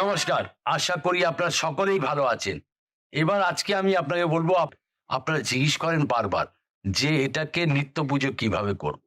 নমস্কার, আশা করি আপনারা সকলেই ভালো আছেন। এবার আজকে আমি আপনাকে বলব, আপ- আপনারা জিজ্ঞেস করেন বারবার যে এটাকে নিত্য পুজো কীভাবে করব?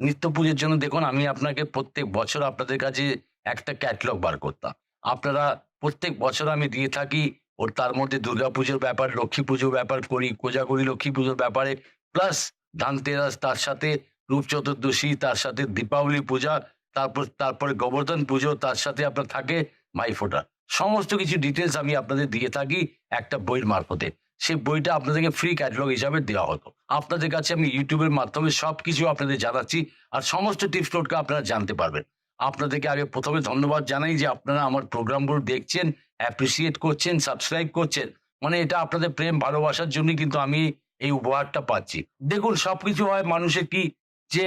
নিত্য পুজোর জন্য দেখুন, আমি আপনাকে প্রত্যেক বছর আপনাদের কাছে একটা ক্যাটলগ বার করতাম। আপনারা প্রত্যেক বছর আমি দিয়ে থাকি ওর তার মধ্যে দুর্গা পুজোর ব্যাপার, লক্ষ্মী পুজোর ব্যাপার করি, কোজাগরি লক্ষ্মী পুজোর ব্যাপারে প্লাস ধানতেরাস, তার সাথে রূপ চতুর্দশী, তার সাথে দীপাবলি পূজা, তারপর, তারপরে গোবর্ধন পুজো, তার সাথে আপনার থাকে ভাইফোঁটা সমস্ত কিছু ডিটেলস আমি আপনাদের দিয়ে থাকি একটা বইয়ের মারফতে। সেই বইটা আপনাদেরকে ফ্রি ক্যাটালগ হিসাবে দেওয়া হতো। আপনাদের কাছে আমি ইউটিউবের মাধ্যমে সব কিছু আপনাদের জানাচ্ছি আর সমস্ত টিপস টোটকা আপনারা জানতে পারবেন। আপনাদেরকে আগে প্রথমে ধন্যবাদ জানাই যে আপনারা আমার প্রোগ্রামগুলো দেখছেন অ্যাপ্রিসিয়েট করছেন সাবস্ক্রাইব করছেন। মানে এটা আপনাদের প্রেম, ভালোবাসার জন্যই কিন্তু আমি এই উপহারটা পাচ্ছি। দেখুন, সবকিছু হয় মানুষের কি? যে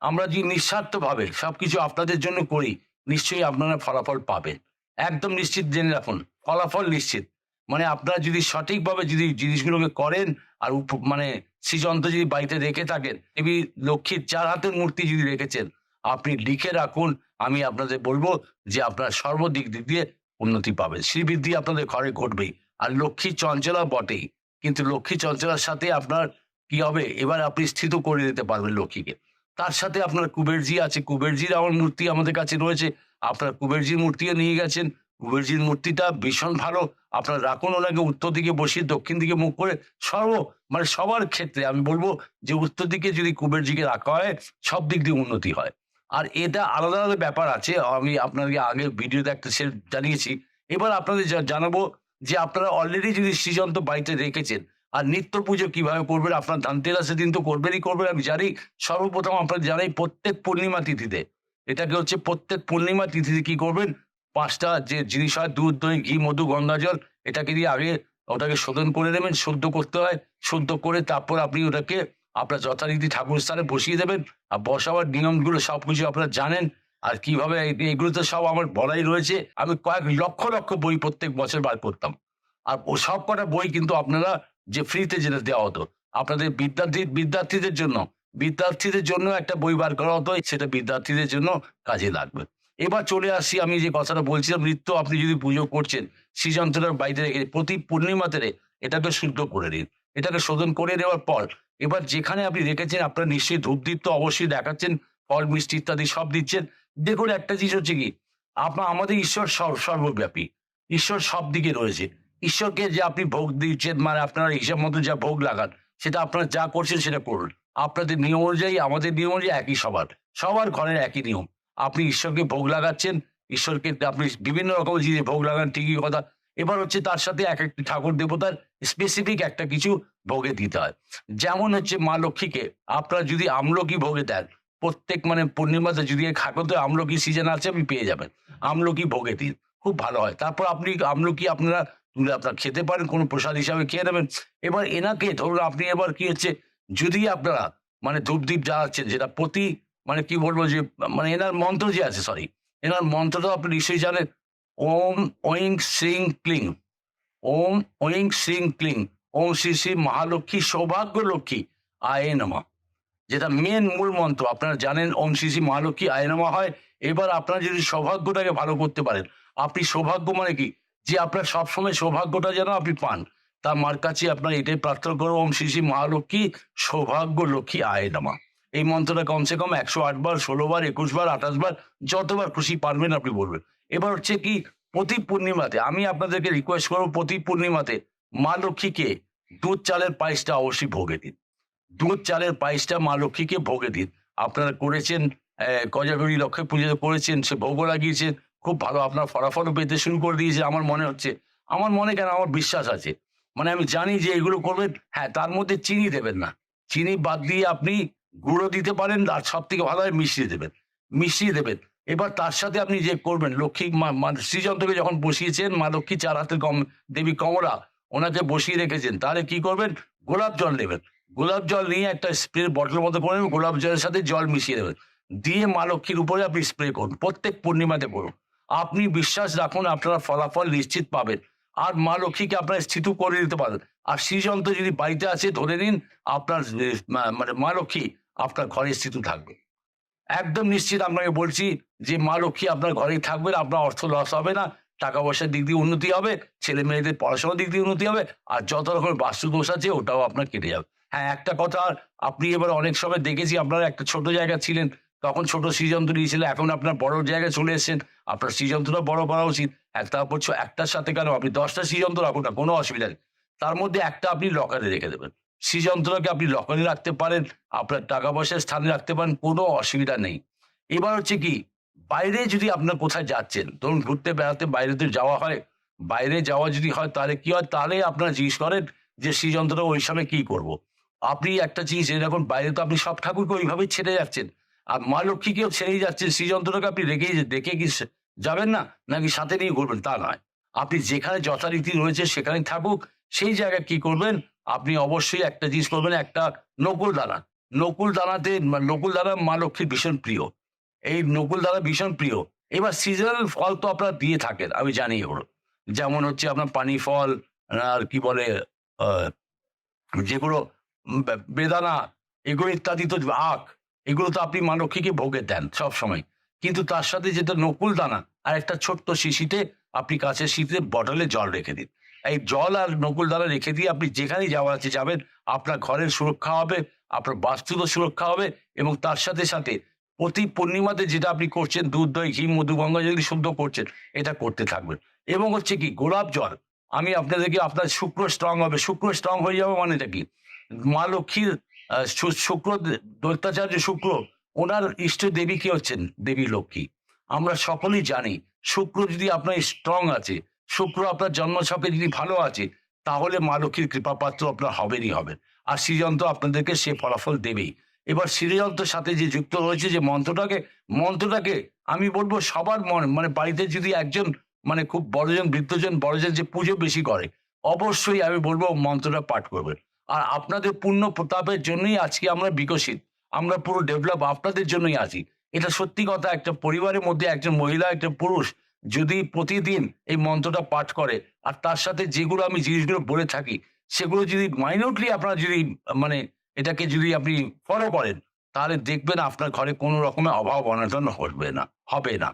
আমরা যদি নিঃস্বার্থভাবে সবকিছু আপনাদের জন্য করি নিশ্চয়ই আপনারা ফলাফল পাবেন। একদম নিশ্চিত জেনে রাখুন, ফলাফল নিশ্চিত। মানে আপনারা যদি সঠিকভাবে যদি জিনিসগুলোকে করেন আর মানে শ্রীযন্ত্র যদি বাড়িতে রেখে থাকেন, দেবী লক্ষ্মীর চার হাতের মূর্তি যদি রেখেছেন, আপনি লিখে রাখুন, আমি আপনাদের বলব যে আপনারা সর্বদিক দিক দিয়ে উন্নতি পাবেন। শ্রীবৃদ্ধি আপনাদের ঘরে ঘটবেই, আর লক্ষ্মী চঞ্চলা বটেই। কিন্তু লক্ষ্মী চঞ্চলার সাথে আপনার কি হবে? এবার আপনি স্থিত করে দিতে পারবেন লক্ষ্মীকে। তার সাথে আপনার কুবেরজি আছে। কুবেরজির আমার মূর্তি আমাদের কাছে রয়েছে। আপনার কুবেরজির মূর্তিও নিয়ে গেছেন। কুবেরজির মূর্তিটা ভীষণ ভালো। আপনার রাখুন ওনাকে উত্তর দিকে বসিয়ে দক্ষিণ দিকে মুখ করে সর্ব মানে সবার ক্ষেত্রে আমি বলব যে উত্তর দিকে যদি কুবেরজিকে রাখা হয়, সব দিক দিয়ে উন্নতি হয়। আর এটা আলাদা আলাদা ব্যাপার আছে। আমি আপনাদেরকে আগে ভিডিওতে একটা সে জানিয়েছি। এবার আপনাদের জানাব যে আপনারা অলরেডি যদি সৃজন্ত বাড়িতে রেখেছেন আর নিত্য পুজো কীভাবে করবেন? আপনার ধানতেরাসের দিন তো করবেনই করবেন। আমি জানি সর্বপ্রথম আপনার জানাই প্রত্যেক পূর্ণিমা তিথিতে। এটাকে হচ্ছে প্রত্যেক পূর্ণিমা তিথিতে কি করবেন? পাঁচটা যে জিনিস হয়, দুধ, দই, ঘি, মধু, গঙ্গা জল, এটাকে দিয়ে আগে ওটাকে শোধন করে নেবেন শুদ্ধ করতে হয়। শুদ্ধ করে তারপর আপনি ওটাকে আপনার যথারীতি ঠাকুর স্থানে বসিয়ে দেবেন। আর বসাবার নিয়মগুলো সব কিছু আপনারা জানেন। আর কীভাবে এগুলো তো সব আমার বলাই রয়েছে। আমি কয়েক লক্ষ লক্ষ বই প্রত্যেক বছর বার করতাম। আর সব কটা বই কিন্তু আপনারা যে ফ্রিতে যেটা দেওয়া হতো। আপনাদের বিদ্যার্থী, বিদ্যার্থীদের জন্য বিদ্যার্থীদের জন্য একটা বই বার করা হতো, সেটা বিদ্যার্থীদের জন্য কাজে লাগবে। এবার চলে আসি আমি যে কথাটা বলছিলাম, নৃত্য আপনি যদি পুজো করছেন শ্রীযন্ত্রটার বাইরে রেখে প্রতি পূর্ণিমাতে এটাকে শুদ্ধ করে নিন এটাকে শোধন করে দেওয়ার পর, এবার যেখানে আপনি রেখেছেন, আপনার নিশ্চয়ই ধূপদীপ তো অবশ্যই দেখাচ্ছেন, ফল, মিষ্টি ইত্যাদি সব দিচ্ছেন। দেখুন একটা জিনিস হচ্ছে কি আপনার আমাদের ঈশ্বর সর্ব- সর্বব্যাপী, ঈশ্বর সব দিকে রয়েছে। ঈশ্বরকে যে আপনি ভোগ দিচ্ছেন মানে আপনার হিসাব মতো যা ভোগ লাগান, সেটা আপনারা যা করছেন সেটা করুন। আপনাদের নিয়ম অনুযায়ী, আমাদের নিয়ম অনুযায়ী একই সবার। সবার ঘরের একই নিয়ম। আপনি ঈশ্বরকে ভোগ লাগাচ্ছেন, ঈশ্বরকে আপনি বিভিন্ন রকম জিনিস ভোগ লাগান, ঠিকই কথা। এবার হচ্ছে তার সাথে এক একটি ঠাকুর দেবতার স্পেসিফিক একটা কিছু ভোগে দিতে হয়। যেমন হচ্ছে মা লক্ষ্মীকে, আপনারা যদি আমলকি ভোগে দেন, প্রত্যেক মানে পূর্ণিমাতে যদি খাকতে আমলকি সিজন আছে আপনি পেয়ে যাবেন। আমলকি ভোগে দিন, খুব ভালো হয়। তারপর আপনি আমলকি আপনারা তুলে আপনারা খেতে পারেন, কোনো প্রসাদ হিসাবে খেয়ে নেবেন। এবার এনাকে ধরুন আপনি এবার কি হচ্ছে, যদি আপনারা মানে ধূপদীপ জ্বালাচ্ছেন, যেটা প্রতি মানে কি বলব যে মানে এনার মন্ত্র যে আছে সরি এনার মন্ত্রটা আপনি নিশ্চয়ই জানেন, ওম ওইং শ্রিং ক্লিং, ওম ওইং শ্রিং ক্লিং, ওম শ্রী শ্রী মহালক্ষ্মী সৌভাগ্য লক্ষ্মী আয়ে নমা, যেটা মেন মূল মন্ত্র। আপনারা জানেন ওম শ্রী শ্রী মহালক্ষ্মী আয়ে নমা হয়। এবার আপনারা যদি সৌভাগ্যটাকে ভালো করতে পারেন, আপনি সৌভাগ্য মানে কি? যে আপনার সবসময় সৌভাগ্যটা যেন আপনি পান। তার মার কাছে আপনার এটাই প্রার্থনা করো, ওম শ্রী শ্রী মহালক্ষ্মী, সৌভাগ্য লক্ষ্মী, আয় নামা। এই মন্ত্রটা কমসে কম একশো আট বার, ষোলো বার, একুশ বার, আঠাশ বার, যতবার খুশি পারবেন আপনি বলবেন। এবার হচ্ছে কি প্রতি পূর্ণিমাতে আমি আপনাদেরকে রিকোয়েস্ট করব প্রতি পূর্ণিমাতে মা লক্ষ্মীকে দুধ চালের পায়েসটা অবশ্যই ভোগে দিন। দুধ চালের পায়েসটা মা লক্ষ্মীকে ভোগে দিন। আপনারা করেছেন কজাগরি লক্ষ্মী পুজোতে করেছেন, সে ভোগও লাগিয়েছেন। খুব ভালো আপনার ফলাফলও পেতে শুরু করে দিয়েছে আমার মনে হচ্ছে। আমার মনে কেন আমার বিশ্বাস আছে? মানে আমি জানি যে এগুলো করবেন হ্যাঁ তার মধ্যে চিনি দেবেন না। চিনি বাদ দিয়ে আপনি গুঁড়ো দিতে পারেন আর সব থেকে ভালো হয় মিশিয়ে দেবেন। মিশিয়ে দেবেন। এবার তার সাথে আপনি যে করবেন, লক্ষ্মী শ্রীযন্ত্রকে যখন বসিয়েছেন, মা লক্ষ্মী চার হাতের কম দেবী কমলা, ওনাকে বসিয়ে রেখেছেন, তাহলে কি করবেন? গোলাপ জল নেবেন গোলাপ জল নিয়ে একটা স্প্রে বটলের মধ্যে করে গোলাপ জলের সাথে জল মিশিয়ে দেবেন। দিয়ে মা লক্ষ্মীর উপরে আপনি স্প্রে করুন, প্রত্যেক পূর্ণিমাতে করুন। আপনি বিশ্বাস রাখুন, আপনারা ফলাফল নিশ্চিত পাবেন। আর মা লক্ষ্মীকে আপনারা স্থিত করে দিতে পারেন। আর শ্রীযন্ত্র যদি বাড়িতে আছে ধরে নিন আপনার মানে মা লক্ষ্মী আপনার ঘরে স্থিত থাকবে। একদম নিশ্চিত আপনাকে বলছি যে মা লক্ষ্মী আপনার ঘরেই থাকবেন আপনার অর্থ লস হবে না, টাকা পয়সার দিক দিয়ে উন্নতি হবে, ছেলে মেয়েদের পড়াশোনার দিক দিয়ে উন্নতি হবে, আর যত রকমের বাস্তু দোষ আছে ওটাও আপনার কেটে যাবে। হ্যাঁ একটা কথা, আপনি এবার অনেক সময় দেখেছি আপনারা একটা ছোট জায়গা ছিলেন, তখন ছোট শ্রীযন্ত্র নিয়েছিল, এখন আপনার বড় জায়গায় চলে এসেছেন। আপনার শ্রীযন্ত্রটা বড় করা উচিত। একটা বলছো, একটার সাথে কেন? আপনি দশটা শ্রীযন্ত্র রাখুন না, কোনো অসুবিধা নেই। তার মধ্যে একটা আপনি লকারে রেখে দেবেন। শ্রীযন্ত্রকে আপনি লকারে রাখতে পারেন, আপনার টাকা পয়সার স্থানে রাখতে পারেন, কোনো অসুবিধা নেই। এবার হচ্ছে কি, বাইরে যদি আপনার কোথায় যাচ্ছেন, ধরুন ঘুরতে, বেড়াতে বাইরেতে যাওয়া হয়, বাইরে যাওয়া যদি হয়, তাহলে কি হয়? তাহলে আপনারা জিজ্ঞেস করেন যে শ্রীযন্ত্রটা ওই সময় কি করব। আপনি একটা জিনিস এরকম বাইরে তো আপনি সব ঠাকুরকে ওইভাবেই ছেড়ে যাচ্ছেন। আর মা লক্ষ্মীকেও ছেড়েই যাচ্ছেন। শ্রীযন্ত্রটাকে আপনি রেখে দেখে কি যাবেন না? নাকি সাথে নিয়ে ঘুরবেন? তা নয়। আপনি যেখানে যথারীতি রয়েছে সেখানে থাকুক। সেই জায়গায় কি করবেন? আপনি অবশ্যই একটা জিনিস করবেন, একটা নকুল দানা। নকুল দানাতে নকুল দানা মা লক্ষ্মীর ভীষণ প্রিয়। এই নকুল দানা ভীষণ প্রিয়। এবার সিজনাল ফল তো আপনারা দিয়ে থাকেন, আমি জানি এগুলো। যেমন হচ্ছে আপনার পানি ফল, আর কি বলে যেগুলো বেদানা, এগুলো ইত্যাদি তো আখ এগুলো তো আপনি মা লক্ষ্মীকে ভোগে দেন সব সময়। কিন্তু তার সাথে যেটা নকুল দানা আর একটা ছোট্ট শিশিতে আপনি কাছে শীতে বটলে জল রেখে দিন। এই জল আর নকুল দানা রেখে দিয়ে আপনি যেখানেই যাওয়া আছে যাবেন, আপনার ঘরের সুরক্ষা হবে, আপনার বাস্তুরও সুরক্ষা হবে এবং তার সাথে সাথে প্রতি পূর্ণিমাতে যেটা আপনি করছেন, দুধ, দই, ঘি, মধু, গঙ্গা যদি শুদ্ধ করছেন, এটা করতে থাকবেন। এবং হচ্ছে কি, গোলাপ জল, আমি আপনাদেরকে আপনার শুক্র স্ট্রং হবে। শুক্র স্ট্রং হয়ে যাবে মানেটা কি? মা লক্ষ্মীর শুক্র দৈত্যাচার্য শুক্র, ওনার ইষ্ট দেবী কি হচ্ছেন? দেবী লক্ষ্মী। আমরা সকলেই জানি, শুক্র যদি আপনার স্ট্রং আছে, শুক্র আপনার জন্মছকে যদি ভালো আছে, তাহলে মা লক্ষ্মীর কৃপাপাত্র আপনার হবেনই হবেন। আর শ্রীযন্ত্র আপনাদেরকে সে ফলাফল দেবেই। এবার শ্রীযন্ত্রের সাথে যে যুক্ত রয়েছে যে মন্ত্রটাকে মন্ত্রটাকে আমি বলব সবার মন মানে বাড়িতে যদি একজন মানে খুব বড়জন, বৃদ্ধজন, বড়জন যে পুজো বেশি করে, অবশ্যই আমি বলব মন্ত্রটা পাঠ করবেন। আর আপনাদের পূর্ণ প্রতাপের জন্যই আজকে আমরা বিকশিত। আমরা পুরো ডেভেলপ আপনাদের জন্যই আছি। এটা সত্যি কথা, একটা পরিবারের মধ্যে একজন মহিলা, একটা পুরুষ যদি প্রতিদিন এই মন্ত্রটা পাঠ করে, আর তার সাথে যেগুলো আমি জিনিসগুলো বলে থাকি, সেগুলো যদি মাইনটলি আপনারা যদি মানে এটাকে যদি আপনি ফলো করেন, তাহলে দেখবেন আপনার ঘরে কোনো রকমের অভাব অনটন হবে না হবে না।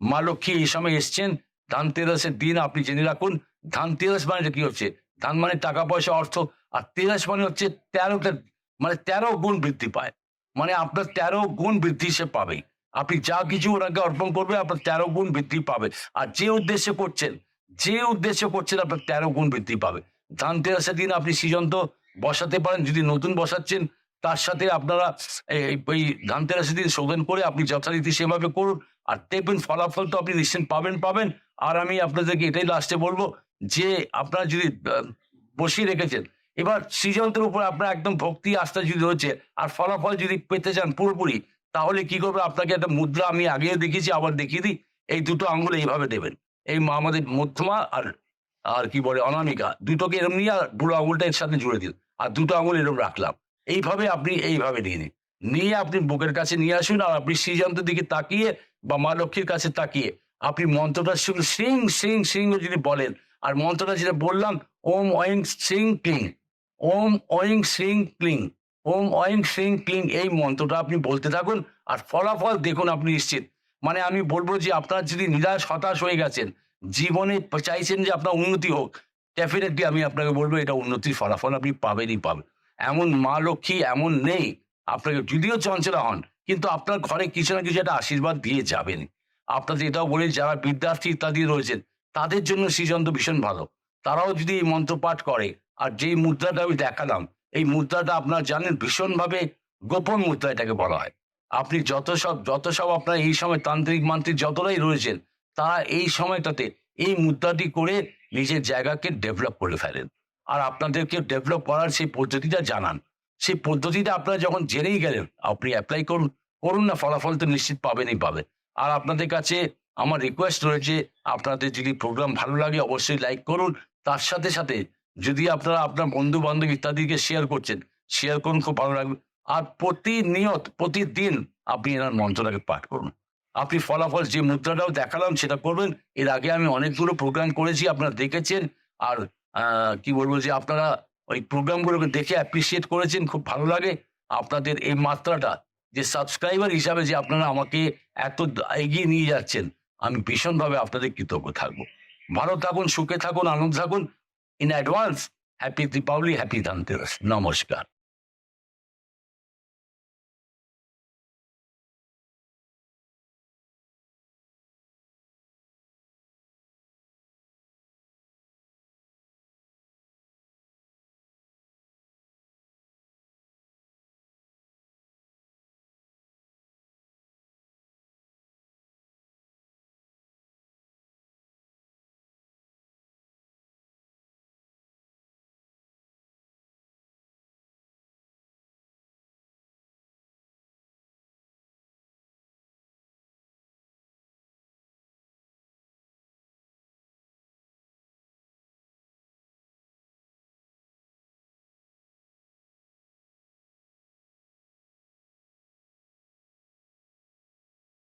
মা লক্ষ্মী এই সময় এসছেন, ধানতেরাসের দিন আপনি জেনে রাখুন, ধানতেরাস মানে কি হচ্ছে? ধান মানে টাকা পয়সা অর্থ, আর তেরাস মানে হচ্ছে তেরোটা মানে তেরো গুণ বৃদ্ধি পায়। মানে আপনার তেরো গুণ বৃদ্ধি সে পাবেই। আপনি যা কিছু ওনাকে অর্পণ করবে, আপনার তেরো গুণ বৃদ্ধি পাবে। আর যে উদ্দেশ্যে করছেন, যে উদ্দেশ্যে করছেন, আপনার তেরো গুণ বৃদ্ধি পাবে। ধান ধানতেরাসের দিন আপনি সৃজন্ত বসাতে পারেন, যদি নতুন বসাচ্ছেন, তার সাথে আপনারা এই- এই ধানতেরাসের দিন শোধন করে আপনি যথারীতি সেভাবে করুন। আর দেখবেন ফলাফল তো আপনি নিশ্চিত পাবেন পাবেন। আর আমি আপনাদেরকে এটাই লাস্টে বলব যে আপনারা যদি বসিয়ে রেখেছেন, এবার সৃজন্তের উপর আপনার একদম ভক্তি, আস্থা যদি হচ্ছে আর ফলাফল যদি পেতে চান পুরোপুরি, তাহলে কি করবে? আপনাকে একটা মুদ্রা আমি আগেও দেখিয়েছি, আবার দেখিয়ে দিই। এই দুটো আঙ্গুল এইভাবে দেবেন। এই আমাদের মধ্যমা আর আর কি বলে, অনামিকা। দুটোকে এরম নিয়ে আর বুড়ো আঙুলটা এর সাথে জুড়ে দিন। আর দুটো আঙুল এরম রাখলাম। এইভাবে আপনি এইভাবে নিয়ে নিন। নিয়ে আপনি বুকের কাছে নিয়ে আসুন, আর আপনি শ্রীযন্ত্রের দিকে তাকিয়ে বা মা লক্ষ্মীর কাছে তাকিয়ে, আপনি মন্ত্রটা শুধু সিং সিং সিং যদি বলেন আর মন্ত্রটা যেটা বললাম, ওম ওয়ং সিং ক্লিং, ওম ওয়ং সিং ক্লিং, ওম ওয়ং সিং ক্লিং, এই মন্ত্রটা আপনি বলতে থাকুন আর ফলাফল দেখুন আপনি নিশ্চিত। মানে আমি বলব যে আপনার যদি নিরাশ, হতাশ হয়ে গেছেন, জীবনে চাইছেন যে আপনার উন্নতি হোক ডেফিনেটলি আমি আপনাকে বলব এটা উন্নতির ফলাফল আপনি পাবেনই পাবেন। এমন মা লক্ষ্মী এমন নেই, আপনাকে যদিও চঞ্চলা হন, কিন্তু আপনার ঘরে কিছু না কিছু একটা আশীর্বাদ দিয়ে যাবেন। আপনাদের এটাও বলি, যারা বিদ্যার্থী ইত্যাদি রয়েছেন তাদের জন্য সৃজন্ত ভীষণ ভালো। তারাও যদি এই মন্ত্র পাঠ করে, আর যেই মুদ্রাটা আমি দেখালাম, এই মুদ্রাটা আপনার জানেন ভীষণভাবে গোপন মুদ্রা এটাকে বলা হয়। আপনি যত সব যত সব আপনার এই সময় তান্ত্রিক মান্ত্রিক যতটাই রয়েছেন, তারা এই সময়টাতে এই মুদ্রাটি করে নিজের জায়গাকে ডেভেলপ করে ফেলেন। আর আপনাদেরকে ডেভেলপ করার সেই পদ্ধতিটা জানান। সেই পদ্ধতিটা আপনারা যখন জেনেই গেলেন, আপনি অ্যাপ্লাই করুন করুন না, ফলাফল তো নিশ্চিত পাবেনই পাবেন। আর আপনাদের কাছে আমার রিকোয়েস্ট রয়েছে, আপনাদের যদি প্রোগ্রাম ভালো লাগে অবশ্যই লাইক করুন। তার সাথে সাথে যদি আপনারা আপনার বন্ধু বান্ধব ইত্যাদিকে শেয়ার করছেন শেয়ার করুন, খুব ভালো লাগবে। আর প্রতিনিয়ত, প্রতিদিন আপনি এনার মন্ত্রটাকে পাঠ করুন। আপনি ফলাফল যে মুদ্রাটাও দেখালাম সেটা করবেন। এর আগে আমি অনেকগুলো প্রোগ্রাম করেছি, আপনারা দেখেছেন। আর কি বলব যে আপনারা ওই প্রোগ্রামগুলোকে দেখে অ্যাপ্রিসিয়েট করেছেন, খুব ভালো লাগে। আপনাদের এই মাত্রাটা যে সাবস্ক্রাইবার হিসাবে যে আপনারা আমাকে এত এগিয়ে নিয়ে যাচ্ছেন আমি ভীষণভাবে আপনাদের কৃতজ্ঞ থাকব। ভালো থাকুন, সুখে থাকুন, আনন্দ থাকুন। In advance happy Deepavali happy Dhanteras নমস্কার।